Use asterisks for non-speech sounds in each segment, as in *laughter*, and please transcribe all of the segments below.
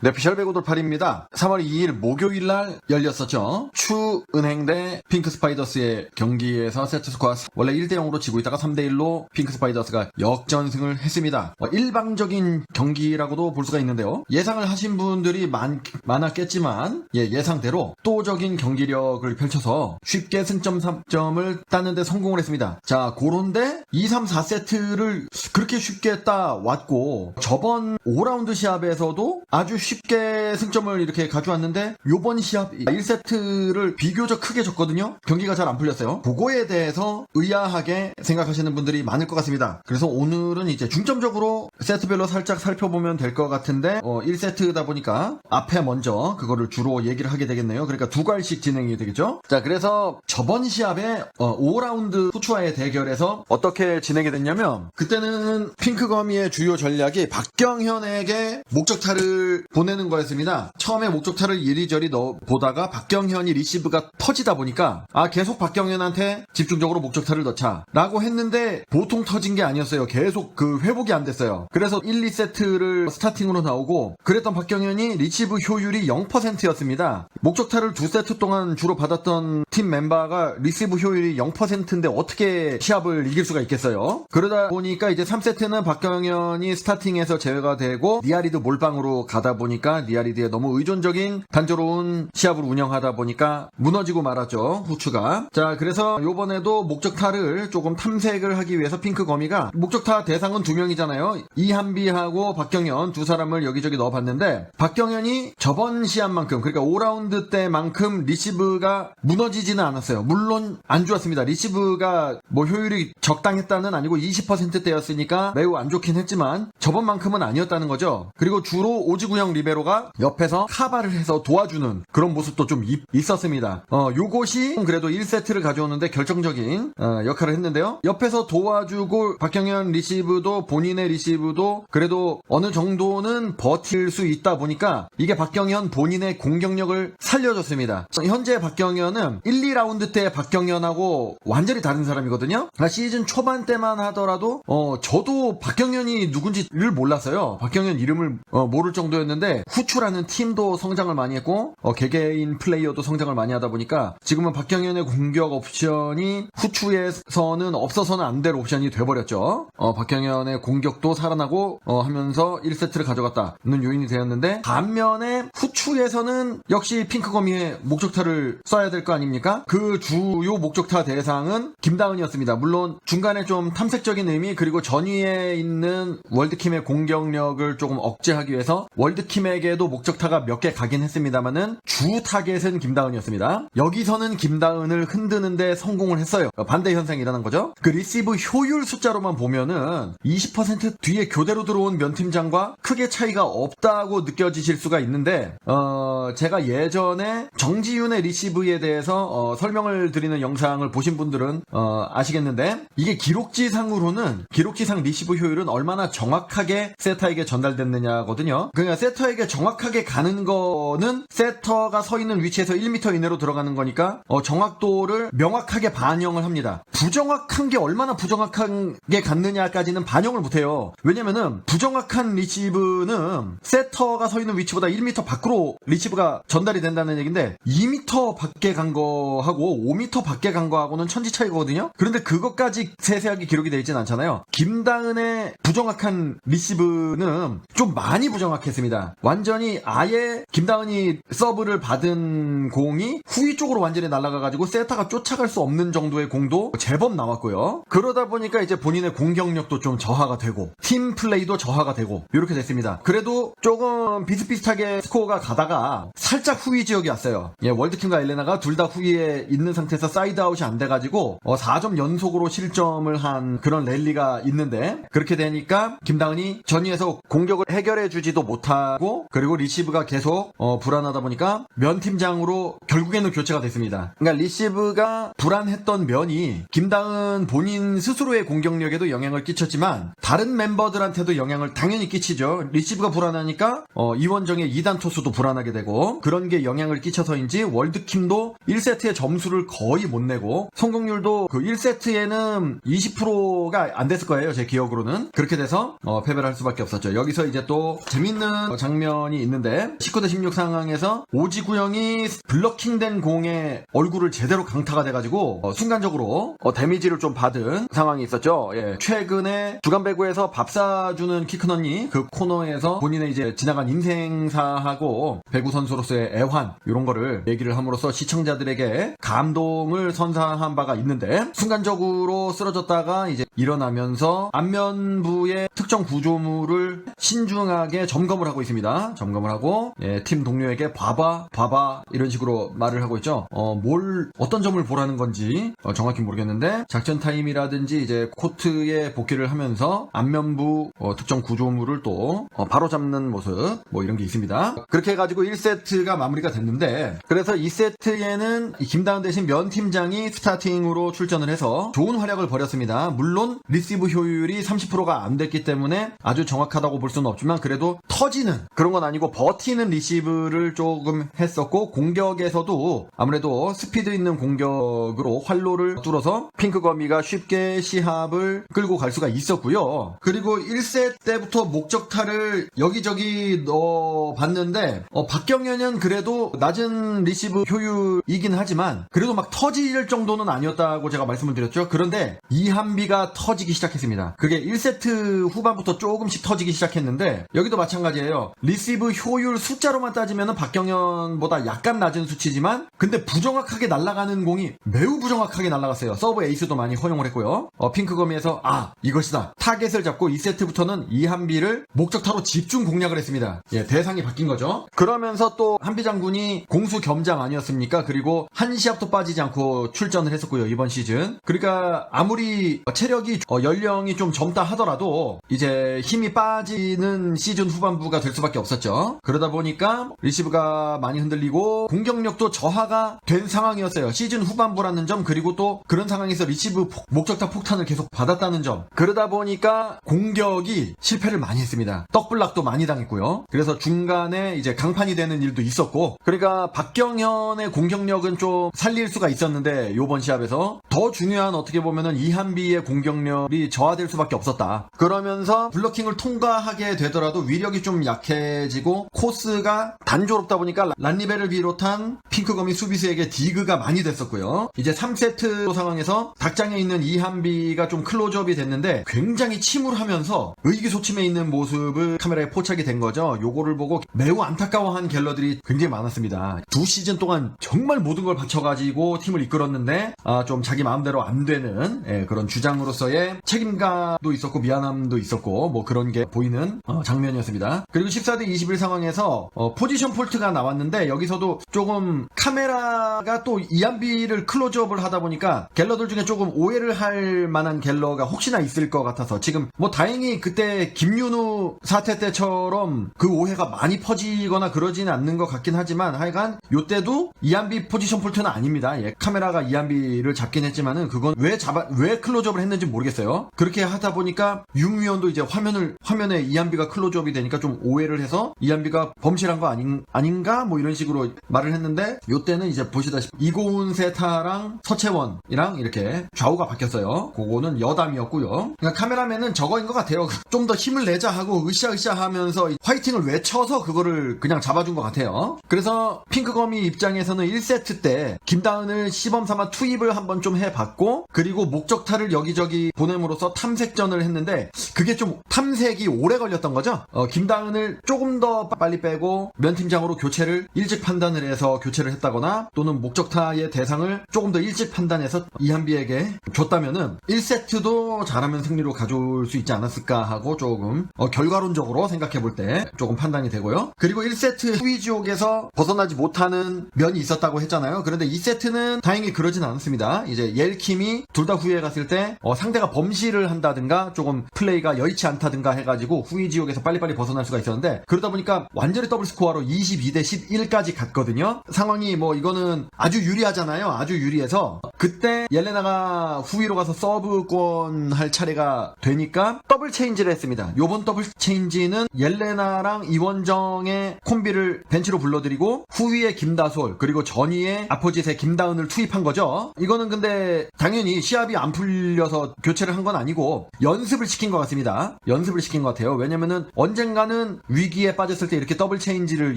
네, 피셜 배구 돌팔입니다. 3월 2일 목요일 날 열렸었죠. 추은행 대 핑크 스파이더스의 경기에서 세트 스코어 원래 1대 0으로 지고 있다가 3대 1로 핑크 스파이더스가 역전승을 했습니다. 어, 일방적인 경기라고도 볼 수가 있는데요. 예상을 하신 분들이 많, 많았겠지만 예, 예상대로 또적인 경기력을 펼쳐서 쉽게 승점 3점을 따는데 성공을 했습니다. 자, 그런데 2, 3, 4세트를 그렇게 쉽게 따왔고 저번 5라운드 시합에서도 아주 쉽게 승점을 이렇게 가져왔는데 요번 시합 1세트를 비교적 크게 졌거든요. 경기가 잘 안 풀렸어요. 그거에 대해서 의아하게 생각하시는 분들이 많을 것 같습니다. 그래서 오늘은 이제 중점적으로 세트별로 살짝 살펴보면 될 것 같은데 어, 1세트다 보니까 앞에 먼저 그거를 주로 얘기를 하게 되겠네요. 그러니까 두 갈씩 진행이 되겠죠. 자, 그래서 저번 시합에 어, 5라운드 후추와의 대결에서 어떻게 진행이 됐냐면 그때는 핑크거미의 주요 전략이 박경현에게 목적타를 보내는 거였습니다. 처음에 목적타를 이리저리 넣어 보다가 박경현이 리시브가 터지다 보니까 아 계속 박경현한테 집중적으로 목적타를 넣자 라고 했는데 보통 터진 게 아니었어요. 계속 그 회복이 안 됐어요. 그래서 1, 2세트를 스타팅으로 나오고 그랬던 박경현이 리시브 효율이 0%였습니다. 목적타를 두 세트 동안 주로 받았던 팀 멤버가 리시브 효율이 0%인데 어떻게 시합을 이길 수가 있겠어요? 그러다 보니까 이제 3세트는 박경현이 스타팅에서 제외가 되고 니아리드 몰빵으로 가다 보니 까 니아리드에 너무 의존적인 단조로운 시합을 운영하다 보니까 무너지고 말았죠 후추가. 자 그래서 요번에도 목적타를 조금 탐색을 하기 위해서 핑크 거미가 목적타 대상은 두 명이잖아요. 이한비하고 박경현 두 사람을 여기저기 넣어봤는데 박경현이 저번 시합만큼 그러니까 5라운드 때만큼 리시브가 무너지지는 않았어요. 물론 안 좋았습니다. 리시브가 뭐 효율이 적당했다는 아니고 20%대였으니까 매우 안 좋긴 했지만 저번만큼은 아니었다는 거죠. 그리고 주로 오지구형 리베로가 옆에서 카바를 해서 도와주는 그런 모습도 좀 있- 있었습니다. 어, 요것이 그래도 1세트를 가져오는데 결정적인 어, 역할을 했는데요. 옆에서 도와주고 박경현 리시브도 본인의 리시브도 그래도 어느 정도는 버틸 수 있다 보니까 이게 박경현 본인의 공격력을 살려줬습니다. 현재 박경현은 1, 2라운드 때 박경현하고 완전히 다른 사람이거든요. 아, 시즌 초반 때만 하더라도 어, 저도 박경현이 누군지를 몰랐어요. 박경현 이름을 어, 모를 정도였는데 후추라는 팀도 성장을 많이 했고 어, 개개인 플레이어도 성장을 많이 하다 보니까 지금은 박경현의 공격 옵션이 후추에서는 없어서는 안 될 옵션이 돼버렸죠. 어, 박경현의 공격도 살아나고 어, 하면서 1세트를 가져갔다는 요인이 되었는데 반면에 후추에서는 역시 핑크거미의 목적타를 써야 될 거 아닙니까? 그 주요 목적타 대상은 김다은이었습니다. 물론 중간에 좀 탐색적인 의미 그리고 전위에 있는 월드킴의 공격력을 조금 억제하기 위해서 월드 킴에게도 목적 타가 몇 개 가긴 했습니다만은 주 타겟은 김다은이었습니다. 여기서는 김다은을 흔드는데 성공을 했어요. 반대 현상이 일어난 거죠. 그 리시브 효율 숫자로만 보면은 20% 뒤에 교대로 들어온 면 팀장과 크게 차이가 없다고 느껴지실 수가 있는데 어 제가 예전에 정지윤의 리시브에 대해서 어, 설명을 드리는 영상을 보신 분들은 어, 아시겠는데 이게 기록지상으로는 기록지상 리시브 효율은 얼마나 정확하게 세터에게 전달됐느냐거든요. 그러니까 세 터에게 정확하게 가는 거는 세터가 서 있는 위치에서 1m 이내로 들어가는 거니까 어, 정확도를 명확하게 반영을 합니다. 부정확한 게 얼마나 부정확하게 갔느냐까지는 반영을 못해요. 왜냐면은 부정확한 리시브는 세터가 서 있는 위치보다 1m 밖으로 리시브가 전달이 된다는 얘기인데 2m 밖에 간 거하고 5m 밖에 간 거하고는 천지 차이거든요. 그런데 그것까지 세세하게 기록이 되어 있진 않잖아요. 김다은의 부정확한 리시브는 좀 많이 부정확했습니다. 완전히 아예 김다은이 서브를 받은 공이 후위 쪽으로 완전히 날아가가지고 세타가 쫓아갈 수 없는 정도의 공도 제법 나왔고요. 그러다 보니까 이제 본인의 공격력도 좀 저하가 되고 팀 플레이도 저하가 되고 이렇게 됐습니다. 그래도 조금 비슷비슷하게 스코어가 가다가 살짝 후위 지역이 왔어요. 예, 월드킹과 엘레나가 둘 다 후위에 있는 상태에서 사이드 아웃이 안 돼가지고 어, 4점 연속으로 실점을 한 그런 랠리가 있는데 그렇게 되니까 김다은이 전위에서 공격을 해결해 주지도 못 하고 그리고 리시브가 계속 어, 불안하다 보니까 면 팀장으로 결국에는 교체가 됐습니다. 그러니까 리시브가 불안했던 면이 김다은 본인 스스로의 공격력에도 영향을 끼쳤지만 다른 멤버들한테도 영향을 당연히 끼치죠. 리시브가 불안하니까 어, 이원정의 2단 토수도 불안하게 되고 그런 게 영향을 끼쳐서인지 월드킴도 1세트에 점수를 거의 못 내고 성공률도 그 1세트에는 20%가 안 됐을 거예요. 제 기억으로는. 그렇게 돼서 어, 패배를 할 수밖에 없었죠. 여기서 이제 또 재밌는 어, 장면 장면이 있는데 19대 16 상황에서 오지구형이 블러킹된 공에 얼굴을 제대로 강타가 돼가지고 어, 순간적으로 어, 데미지를 좀 받은 상황이 있었죠. 예, 최근에 주간 배구에서 밥 사주는 키큰 언니 그 코너에서 본인의 이제 지나간 인생사하고 배구 선수로서의 애환 이런 거를 얘기를 함으로써 시청자들에게 감동을 선사한 바가 있는데 순간적으로 쓰러졌다가 이제 일어나면서 안면부의 특정 구조물을 신중하게 점검을 하고 있습니다. 점검을 하고 예, 팀 동료에게 봐봐 봐봐 이런 식으로 말을 하고 있죠. 어, 뭘 어떤 점을 보라는 건지 어, 정확히 모르겠는데 작전 타임이라든지 이제 코트에 복귀를 하면서 안면부 어, 특정 구조물을 또 어, 바로 잡는 모습 뭐 이런 게 있습니다. 그렇게 해가지고 1세트가 마무리가 됐는데 그래서 2세트에는 김다은 대신 면 팀장이 스타팅으로 출전을 해서 좋은 활약을 벌였습니다. 물론 리시브 효율이 30%가 안 됐기 때문에 아주 정확하다고 볼 수는 없지만 그래도 터지는 그런 건 아니고 버티는 리시브를 조금 했었고 공격에서도 아무래도 스피드 있는 공격으로 활로를 뚫어서 핑크 거미가 쉽게 시합을 끌고 갈 수가 있었고요. 그리고 1세 때부터 목적타를 여기저기 넣어 봤는데 어, 박경현은 그래도 낮은 리시브 효율이긴 하지만 그래도 막 터질 정도는 아니었다고 제가 말씀을 드렸죠. 그런데 이한비가 터지기 시작했습니다. 그게 1세트 후반부터 조금씩 터지기 시작했는데 여기도 마찬가지예요. 리시브 효율 숫자로만 따지면 박경현보다 약간 낮은 수치지만 근데 부정확하게 날아가는 공이 매우 부정확하게 날아갔어요. 서브 에이스도 많이 허용을 했고요. 어, 핑크거미에서 아 이것이다. 타겟을 잡고 2세트부터는 이한비를 목적타로 집중 공략을 했습니다. 예, 대상이 바뀐 거죠. 그러면서 또 한비 장군이 공수 겸장 아니었습니까? 그리고 한 시합도 빠지지 않고 출전을 했었고요. 이번 시즌. 그러니까 아무리 체력이 어, 연령이 좀 젊다 하더라도 이제 힘이 빠지는 시즌 후반부가 될 수밖에 없었죠. 그러다 보니까 리시브가 많이 흔들리고 공격력도 저하가 된 상황이었어요. 시즌 후반부라는 점 그리고 또 그런 상황에서 리시브 폭- 목적타 폭탄을 계속 받았다는 점. 그러다 보니까 공격이 실패를 많이 했습니다. 떡블락도 많이 당했고요. 그래서 중간에 이제 강판이 되는 일도 있었고 그러니까 박경현의 공격력은 좀 살릴 수가 있었는데 요번 시합에서 더 중요한 어떻게 보면은 이한비의 공격력이 저하될 수밖에 없었다. 그러면서 블러킹을 통과하게 되더라도 위력이 좀 약해 지고 코스가 단조롭다 보니까 란리베를 비롯한 핑크거미 수비수에게 디그가 많이 됐었고요. 이제 3세트 상황에서 닭장에 있는 이한비가 좀 클로즈업이 됐는데 굉장히 침울하면서 의기소침해 있는 모습을 카메라에 포착이 된 거죠. 요거를 보고 매우 안타까워한 갤러들이 굉장히 많았습니다. 두 시즌 동안 정말 모든 걸 바쳐가지고 팀을 이끌었는데 아, 좀 자기 마음대로 안 되는 예, 그런 주장으로서의 책임감도 있었고 미안함도 있었고 뭐 그런 게 보이는 어, 장면이었습니다. 그리고 14대 21 상황에서 어, 포지션 폴트가 나왔는데 여기서도 조금 카메라가 또 이한비를 클로즈업을 하다 보니까 갤러들 중에 조금 오해를 할 만한 갤러가 혹시나 있을 것 같아서 지금 뭐 다행히 그때 김윤우 사태 때처럼 그 오해가 많이 퍼지거나 그러지는 않는 것 같긴 하지만 하여간 요때도 이한비 포지션 폴트는 아닙니다. 예, 카메라가 이한비를 잡긴 했지만은 그건 왜 잡아 왜 클로즈업을 했는지 모르겠어요. 그렇게 하다 보니까 윤위원도 이제 화면을 화면에 이한비가 클로즈업이 되니까 좀 오해 를 해서 이한비가 범실한 거 아닌 아닌가 뭐 이런 식으로 말을 했는데 요때는 이제 보시다시피 이고은 세타랑 서채원이랑 이렇게 좌우가 바뀌었어요. 그거는 여담이었고요. 그러니까 카메라맨은 저거인 것 같아요. *laughs* 좀 더 힘을 내자 하고 으쌰으쌰 하면서 화이팅을 외쳐서 그거를 그냥 잡아준 것 같아요. 그래서 핑크거미 입장에서는 1세트 때 김다은을 시범 삼아 투입을 한번 좀 해봤고 그리고 목적타를 여기저기 보냄으로써 탐색전을 했는데 그게 좀 탐색이 오래 걸렸던 거죠. 어, 김다은을 조금 더 빨리 빼고 면팀장으로 교체를 일찍 판단을 해서 교체를 했다거나 또는 목적타의 대상을 조금 더 일찍 판단해서 이한비에게 줬다면은 1세트도 잘하면 승리로 가져올 수 있지 않았을까 하고 조금 어, 결과론적으로 생각해 볼 때 조금 판단이 되고요. 그리고 1세트 후위 지옥에서 벗어나지 못하는 면이 있었다고 했잖아요. 그런데 2세트는 다행히 그러진 않았습니다. 이제 옐킴이 둘 다 후위에 갔을 때 어, 상대가 범실을 한다든가 조금 플레이가 여의치 않다든가 해가지고 후위 지옥에서 빨리빨리 벗어날 수가 있었는데 그러다 보니까 완전히 더블 스코어로 22대 11까지 갔거든요. 상황이 뭐 이거는 아주 유리하잖아요. 아주 유리해서 그때 옐레나가 후위로 가서 서브권 할 차례가 되니까 더블 체인지를 했습니다. 요번 더블 체인지는 옐레나랑 이원정의 콤비를 벤치로 불러들이고 후위의 김다솔 그리고 전위의 아포짓의 김다은을 투입한 거죠. 이거는 근데 당연히 시합이 안 풀려서 교체를 한 건 아니고 연습을 시킨 것 같습니다. 연습을 시킨 것 같아요. 왜냐면은 언젠가는 위기에 빠졌을 때 이렇게 더블 체인지를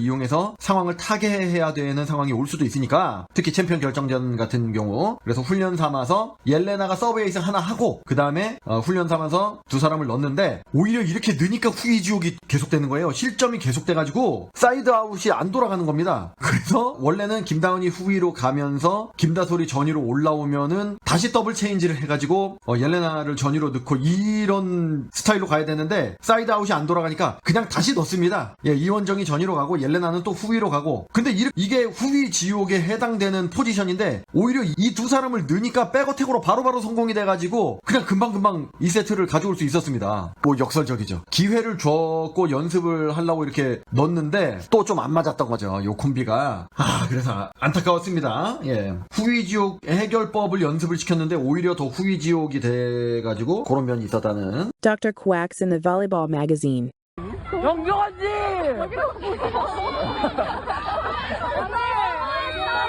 이용해서 상황을 타개해야 되는 상황이 올 수도 있으니까 특히 챔피언 결정전 같은 경우 그래서 훈련 삼아서 옐레나가 서브 에이스 하나 하고 그 다음에 훈련 삼아서 두 사람을 넣는데 오히려 이렇게 느니까 후위 지옥이 계속되는 거예요. 실점이 계속돼가지고 사이드 아웃이 안 돌아가는 겁니다. 그래서 원래는 김다운이 후위로 가면서 김다솔이 전위로 올라오면은 다시 더블 체인지를 해가지고 어, 옐레나를 전위로 넣고 이런 스타일로 가야 되는데 사이드 아웃이 안 돌아가니까 그냥 다시 넣 습니다. 예, 이원정이 전위로 가고 옐레나는 또 후위로 가고 근데 이, 이게 후위 지옥에 해당되는 포지션인데 오히려 이 두 사람을 넣으니까 백어택으로 바로바로 성공이 돼가지고 그냥 금방금방 이 세트를 가져올 수 있었습니다. 뭐 역설적이죠. 기회를 줬고 연습을 하려고 이렇게 넣었는데 또 좀 안 맞았던 거죠. 요 콤비가. 아 그래서 안타까웠습니다. 예. 후위 지옥 해결법을 연습을 시켰는데 오히려 더 후위 지옥이 돼가지고 그런 면이 있었다는 Dr. Quacks in the Volleyball Magazine. 영경 언니!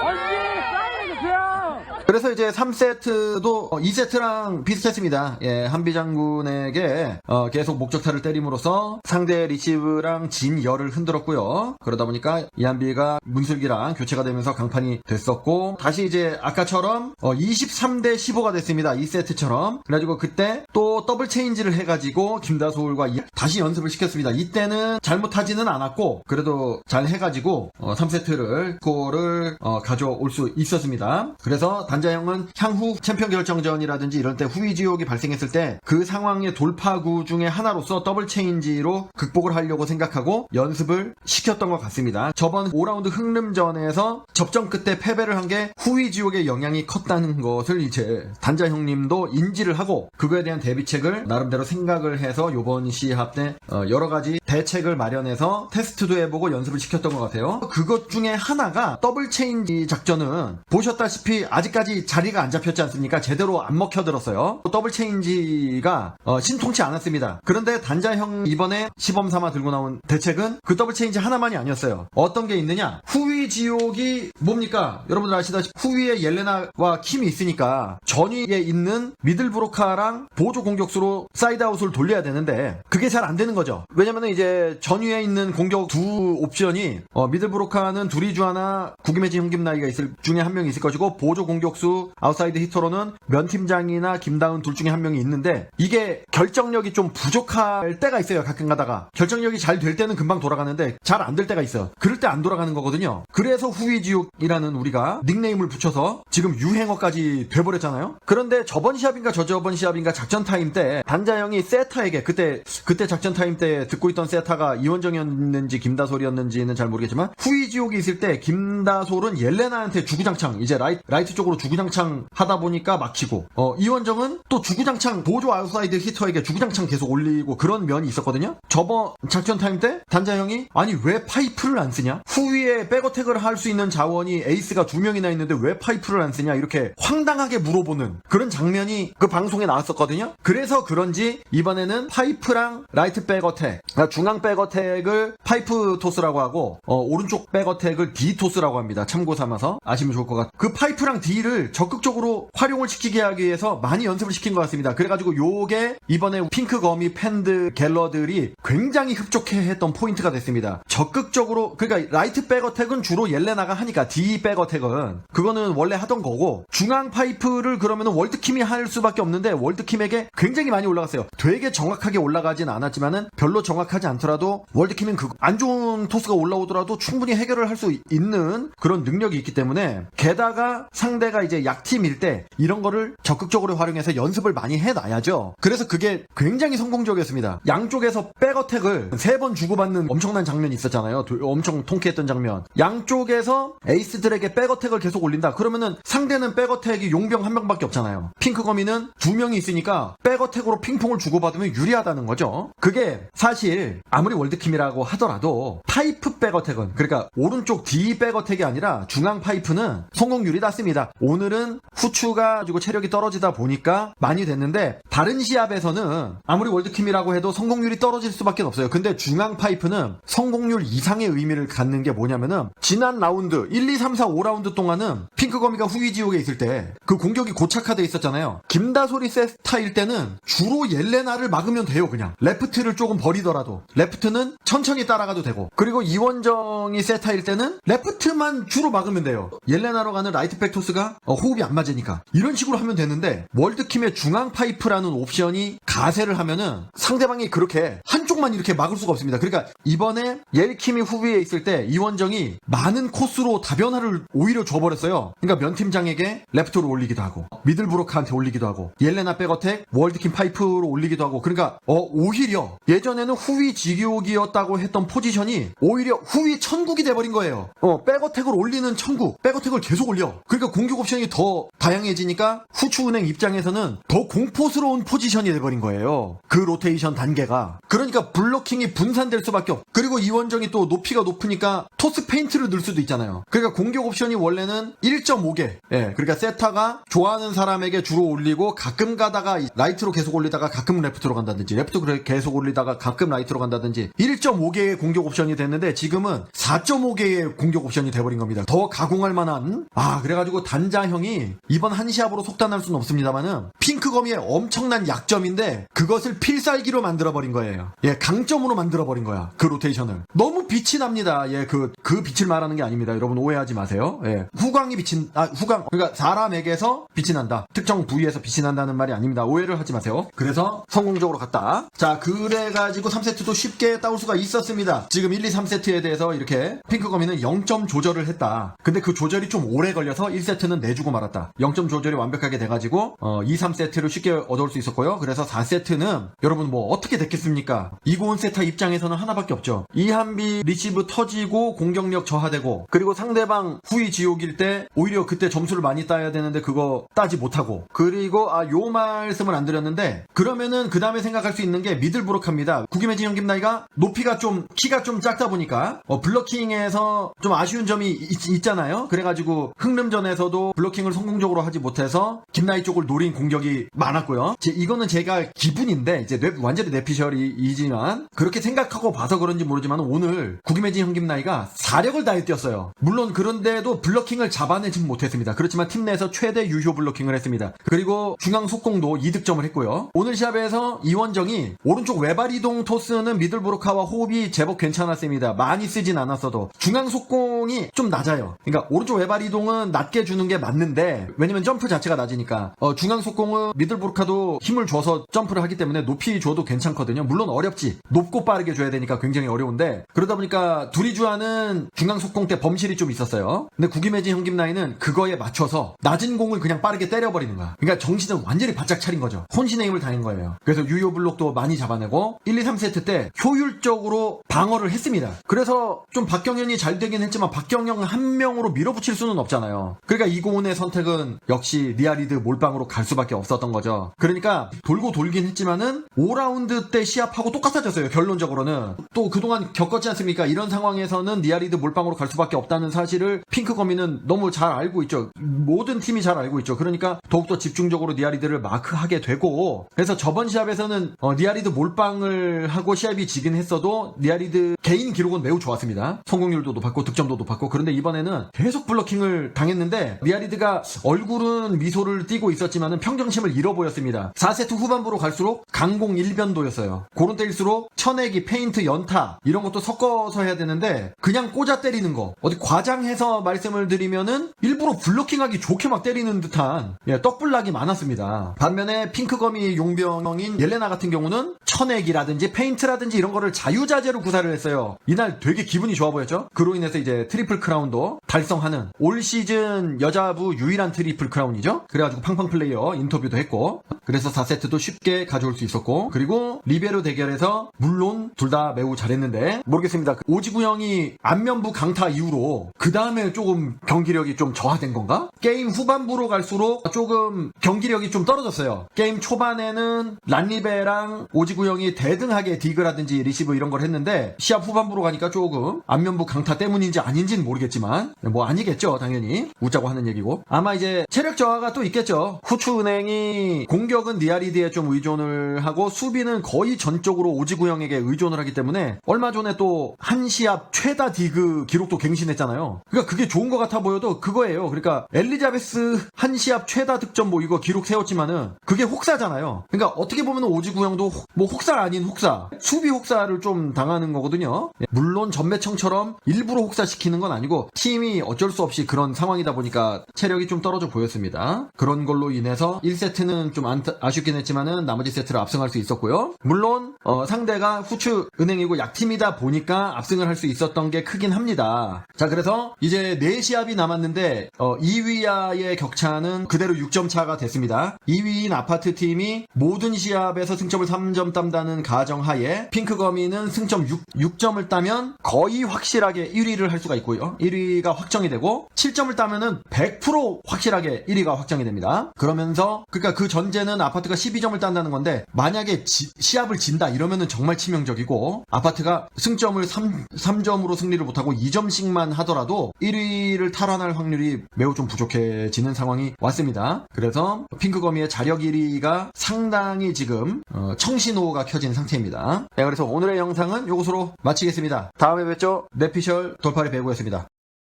언니! *laughs* *laughs* 사인해주세요! 그래서 이제 3세트도 2세트랑 비슷했습니다. 예, 한비 장군에게 어, 계속 목적타를 때림으로써 상대 리시브랑 진 열을 흔들었고요. 그러다 보니까 이한비가 문슬기랑 교체가 되면서 강판이 됐었고 다시 이제 아까처럼 23대 15가 됐습니다. 2세트처럼. 그래가지고 그때 또 더블 체인지를 해가지고 김다솔과 이- 다시 연습을 시켰습니다. 이때는 잘못하지는 않았고 그래도 잘 해가지고 3세트를 골을 어, 가져올 수 있었습니다. 그래서 단 자형은 향후 챔피언 결정전이라든지 이런 때 후위 지옥이 발생했을 때 그 상황의 돌파구 중에 하나로서 더블 체인지로 극복을 하려고 생각하고 연습을 시켰던 것 같습니다. 저번 5라운드 흥름전에서 접전 끝에 패배를 한 게 후위 지옥의 영향이 컸다는 것을 이제 단자 형님도 인지를 하고 그거에 대한 대비책을 나름대로 생각을 해서 요번 시합 때 어, 여러 가지 대책을 마련해서 테스트도 해보고 연습을 시켰던 것 같아요. 그것 중에 하나가 더블 체인지 작전은 보셨다시피 아직까지 자리가 안 잡혔지 않습니까? 제대로 안 먹혀들었어요. 더블 체인지가 어, 신통치 않았습니다. 그런데 단자 형 이번에 시범 삼아 들고 나온 대책은 그 더블 체인지 하나만이 아니었어요. 어떤 게 있느냐? 후위 지옥이 뭡니까? 여러분들 아시다시피 후위에 옐레나와 킴이 있으니까 전위에 있는 미들브로카랑 보조 공격수로 사이드아웃을 돌려야 되는데 그게 잘 안 되는 거죠. 왜냐면은 이제 전위에 있는 공격 두 옵션이 어, 미들브로카는 두리주 하나 구김해진 형김 나이가 있을 중에 한 명이 있을 것이고 보조 공격수 아웃사이드 히터로는 면 팀장이나 김다운 둘 중에 한 명이 있는데 이게 결정력이 좀 부족할 때가 있어요. 가끔 가다가 결정력이 잘 될 때는 금방 돌아가는데 잘 안 될 때가 있어요. 그럴 때 안 돌아가는 거거든요. 그래서 후위지옥이라는 우리가 닉네임을 붙여서 지금 유행어까지 돼버렸잖아요. 그런데 저번 시합인가 저저번 시합인가 작전 타임 때 단자형이 세타에게 그때 그때 작전 타임 때 듣고 있던 세타가 이원정이었는지 김다솔이었는지는 잘 모르겠지만 후위지옥이 있을 때 김다솔은 옐레나한테 주구장창 이제 라이, 라이트 쪽으로 주구장창 하다 보니까 막히고 어, 이원정은 또 주구장창 보조 아웃사이드 히터에게 주구장창 계속 올리고 그런 면이 있었거든요. 저번 작전 타임 때 단자형이 아니 왜 파이프를 안 쓰냐? 후위에 백어택을 할 수 있는 자원이 에이스가 두 명이나 있는데 왜 파이프를 안 쓰냐? 이렇게 황당하게 물어보는 그런 장면이 그 방송에 나왔었거든요. 그래서 그런지 이번에는 파이프랑 라이트 백어택, 그러니까 중앙 백어택을 파이프 토스라고 하고 어, 오른쪽 백어택을 D 토스라고 합니다. 참고 삼아서 아시면 좋을 것 같아요. 그 파이프랑 D를 적극적으로 활용을 시키게 하기 위해서 많이 연습을 시킨 것 같습니다. 그래가지고 요게 이번에 핑크 거미 팬드 갤러들이 굉장히 흡족해 했던 포인트가 됐습니다. 적극적으로 그러니까 라이트 백어택은 주로 옐레나가 하니까 D 백어택은 그거는 원래 하던 거고 중앙 파이프를 그러면 월드킴이 할 수밖에 없는데 월드킴에게 굉장히 많이 올라갔어요. 되게 정확하게 올라가진 않았지만은 별로 정확하지 않 더라도 월드킴은 그안 좋은 토스가 올라오더라도 충분히 해결을 할 수 있는 그런 능력이 있기 때문에 게다가 상대가 이제 약팀일 때 이런 거를 적극적으로 활용해서 연습을 많이 해놔야죠. 그래서 그게 굉장히 성공적이었습니다. 양쪽에서 백어택을 세 번 주고받는 엄청난 장면이 있었잖아요. 도- 엄청 통쾌했던 장면. 양쪽에서 에이스들에게 백어택을 계속 올린다. 그러면은 상대는 백어택이 용병 한 명밖에 없잖아요. 핑크 거미는 두 명이 있으니까 백어택으로 핑퐁을 주고받으면 유리하다는 거죠. 그게 사실 아무리 월드킴이라고 하더라도 파이프 백어택은 그러니까 오른쪽 D 백어택이 아니라 중앙 파이프는 성공률이 낮습니다. 오늘은 후추가 가지고 체력이 떨어지다 보니까 많이 됐는데 다른 시합에서는 아무리 월드킴이라고 해도 성공률이 떨어질 수밖에 없어요. 근데 중앙 파이프는 성공률 이상의 의미를 갖는 게 뭐냐면은 지난 라운드 1, 2, 3, 4, 5라운드 동안은 핑크거미가 후위 지옥에 있을 때 그 공격이 고착화돼 있었잖아요. 김다솔이 세타일 때는 주로 옐레나를 막으면 돼요, 그냥. 레프트를 조금 버리더라도. 레프트는 천천히 따라가도 되고. 그리고 이원정이 세타일 때는 레프트만 주로 막으면 돼요. 옐레나로 가는 라이트 백 토스가 어, 호흡이 안 맞으니까. 이런 식으로 하면 되는데 월드킴의 중앙 파이프라는 옵션이 가세를 하면은 상대방이 그렇게 한 쪽만 이렇게 막을 수가 없습니다. 그러니까 이번에 옐킴이 후위에 있을 때 이원정이 많은 코스로 다변화를 오히려 줘버렸어요. 그러니까 면 팀장에게 레프트로 올리기도 하고 미들브로크한테 올리기도 하고 옐레나 백어택 월드킴 파이프로 올리기도 하고 그러니까 어, 오히려 예전에는 후위 지기옥이었다고 했던 포지션이 오히려 후위 천국이 돼버린 거예요. 어, 백어택을 올리는 천국, 백어택을 계속 올려. 그러니까 공격 옵션이 더 다양해지니까 후추은행 입장에서는 더 공포스러운 포지션이 돼버린 거예요. 그 로테이션 단계가. 그러니까 블로킹이 분산될 수밖에 없. 그리고 이원정이 또 높이가 높으니까 토스 페인트를 넣을 수도 있잖아요. 그러니까 공격 옵션이 원래는 1.5개. 예, 그러니까 세타가 좋아하는 사람에게 주로 올리고 가끔 가다가 라이트로 계속 올리다가 가끔 레프트로 간다든지 레프트 계속 올리다가 가끔 라이트로 간다든지 1.5개의 공격 옵션이 됐는데 지금은 4.5개의 공격 옵션이 돼버린 겁니다. 더 가공할 만한 아 그래가지고 단자형이 이번 한 시합으로 속단할 수는 없습니다만은 핑크거미의 엄청난 약점인데 그것을 필살기로 만들어버린 거예요. 예, 강점으로 만들어 버린 거야. 그 로테이션을. 너무 빛이 납니다. 예, 그, 그 빛을 말하는 게 아닙니다. 여러분 오해하지 마세요. 예. 후광이 빛이, 아, 후광. 그러니까 사람에게서 빛이 난다. 특정 부위에서 빛이 난다는 말이 아닙니다. 오해를 하지 마세요. 그래서 성공적으로 갔다. 자, 그래가지고 3세트도 쉽게 따올 수가 있었습니다. 지금 1, 2, 3세트에 대해서 이렇게 핑크 거미는 0점 조절을 했다. 근데 그 조절이 좀 오래 걸려서 1세트는 내주고 말았다. 0점 조절이 완벽하게 돼가지고, 어, 2, 3세트를 쉽게 얻어올 수 있었고요. 그래서 4세트는 여러분 뭐 어떻게 됐겠습니까? 이고은 세타 입장에서는 하나밖에 없죠. 이한비 리시브 터지고 공격력 저하되고 그리고 상대방 후위 지옥일 때 오히려 그때 점수를 많이 따야 되는데 그거 따지 못하고 그리고 아 요 말씀을 안 드렸는데 그러면은 그 다음에 생각할 수 있는 게 미들브로크입니다. 구김해진 형김 나이가 높이가 좀 키가 좀 작다 보니까 어, 블러킹에서 좀 아쉬운 점이 있, 잖아요 그래가지고 흥름전에서도 블러킹을 성공적으로 하지 못해서 김나이 쪽을 노린 공격이 많았고요. 제- 이거는 제가 기분인데 이제 뇌- 완전히 내피셜이지 만 그렇게 생각하고 봐서 그런지 모르지만 오늘 구김해진 형김 나이가 사력을 다해 뛰었어요. 물론 그런데도 블러킹을 잡아내진 못했습니다. 그렇지만 팀 내에서 최대 유효 블러킹을 했습니다. 그리고 중앙 속공도 2득점을 했고요. 오늘 시합에서 이원정이 오른쪽 외발 이동 토스는 미들브로카와 호흡이 제법 괜찮았습니다. 많이 쓰진 않았어도 중앙 속공이 좀 낮아요. 그러니까 오른쪽 외발 이동은 낮게 주는 게 맞는데 왜냐면 점프 자체가 낮으니까 어, 중앙 속공은 미들브로카도 힘을 줘서 점프를 하기 때문에 높이 줘도 괜찮거든요. 물론 어렵지. 높고 빠르게 줘야 되니까 굉장히 어려운데 그러다 보니까 둘이 주하는 중앙 속공 때 범실이 좀 있었어요. 근데 구김해진 형김 나이는 그거에 맞춰서 낮은 공을 그냥 빠르게 때려버리는 거야. 그러니까 정신을 완전히 바짝 차린 거죠. 혼신의 힘을 다닌 거예요. 그래서 유효 블록도 많이 잡아내고 1, 2, 3세트 때 효율적으로 방어를 했습니다. 그래서 좀 박경현이 잘 되긴 했지만 박경현 한 명으로 밀어붙일 수는 없잖아요. 그러니까 이고은의 선택은 역시 리아리드 몰빵으로 갈 수밖에 없었던 거죠. 그러니까 돌고 돌긴 했지만은 5라운드 때 시합하고 똑같 아졌어요. 결론적으로는 또 그동안 겪었지 않습니까? 이런 상황에서는 리아리드 몰빵으로 갈 수밖에 없다는 사실을 핑크 거미는 너무 잘 알고 있죠. 모든 팀이 잘 알고 있죠. 그러니까 더욱더 집중적으로 니아리드를 마크하게 되고 그래서 저번 시합에서는 어, 니아리드 몰빵을 하고 시합이 지긴 했어도 니아리드 개인 기록은 매우 좋았습니다. 성공률도 높았고 득점도 높았고 그런데 이번에는 계속 블러킹을 당했는데 니아리드가 얼굴은 미소를 띠고 있었지만은 평정심을 잃어 보였습니다. 4세트 후반부로 갈수록 강공 일변도였어요. 그런 때일수록 쳐내기, 페인트, 연타 이런 것도 섞어서 해야 되는데 그냥 꽂아 때리는 거 어디 과장해서 말씀을 드리면은 일부러 블로킹하기 좋게 막 때리는 듯한 예, 떡블락이 많았습니다. 반면에 핑크거미 용병인 옐레나 같은 경우는 쳐내기라든지 페인트라든지 이런 거를 자유자재로 구사를 했어요. 이날 되게 기분이 좋아 보였죠? 그로 인해서 이제 트리플 크라운도 달성하는 올 시즌 여자부 유일한 트리플 크라운이죠? 그래가지고 팡팡 플레이어 인터뷰도 했고 그래서 4세트도 쉽게 가져올 수 있었고 그리고 리베로 대결에서 물론 둘 다 매우 잘했는데 모르겠습니다. 그 오지구 형이 안면부 강타 이후로 그 다음에 조금 경기력이 좀 저하된 건가? 게임 후반부로 갈수록 조금 경기력이 좀 떨어졌어요. 게임 초반에는 란리베랑 오지구 형이 대등하게 디그라든지 리시브 이런 걸 했는데 시합 후반부로 가니까 조금 안면부 강타 때문인지 아닌지는 모르겠지만 뭐 아니겠죠 당연히 웃자고 하는 얘기고 아마 이제 체력 저하가 또 있겠죠. 후추은행이 공격은 니아리드에 좀 의존을 하고 수비는 거의 전적으로 오지구형에게 의존을 하기 때문에 얼마 전에 또 한 시합 최다 디그 기록도 갱신했잖아요. 그러니까 그게 좋은 것 같아 보여도 그거예요. 그러니까 엘리자베스 한 시합 최다 득점 뭐 이거 기록 세웠지만은 그게 혹사잖아요. 그러니까 어떻게 보면 오지구형도 혹- 뭐 혹사 아닌 혹사, 수비 혹사를 좀 당하는 거거든요. 예, 물론 전매청처럼 일부러 혹사시키는 건 아니고 팀이 어쩔 수 없이 그런 상황이다 보니까 체력이 좀 떨어져 보였습니다. 그런 걸로 인해서 1세트는 좀 아쉽긴 했지만은 나머지 세트를 압승할 수 있었고요. 물론 어, 상대가 후추 은행이고 약팀이다 보니까 압승을 할 수 있었던 게 크긴 합니다. 자 그래서 이제 4시합이 남았는데 2위와의 격차는 그대로 6점 차가 됐습니다. 2위인 아파트 팀이 모든 시합에서 승점을 3점 딴다는 가정하에 핑크 거미는 승점 6, 점을 따면 거의 확실하게 1위를 할 수가 있고요. 1위가 확정이 되고 7점을 따면은 100% 확실하게 1위가 확정이 됩니다. 그러면서 그러니까 그 전제는 아파트가 12점을 딴다는 건데 만약에 지- 시합을 진다 이러면 은 정말 치명적이고 아파트가 승점을 3, 3점으로 승리를 못하고 2점씩만 하더라도 1위를 탈환할 확률이 매우 좀 부족해지는 상황이 왔습니다. 그래서 핑크거미의 자력 1위가 상당히 지금 어, 청신호가 켜진 상태입니다. 네, 그래서 오늘의 영상은 이것으로 마치겠습니다. 다음에 뵙죠. 내피셜 돌파리 배구였습니다.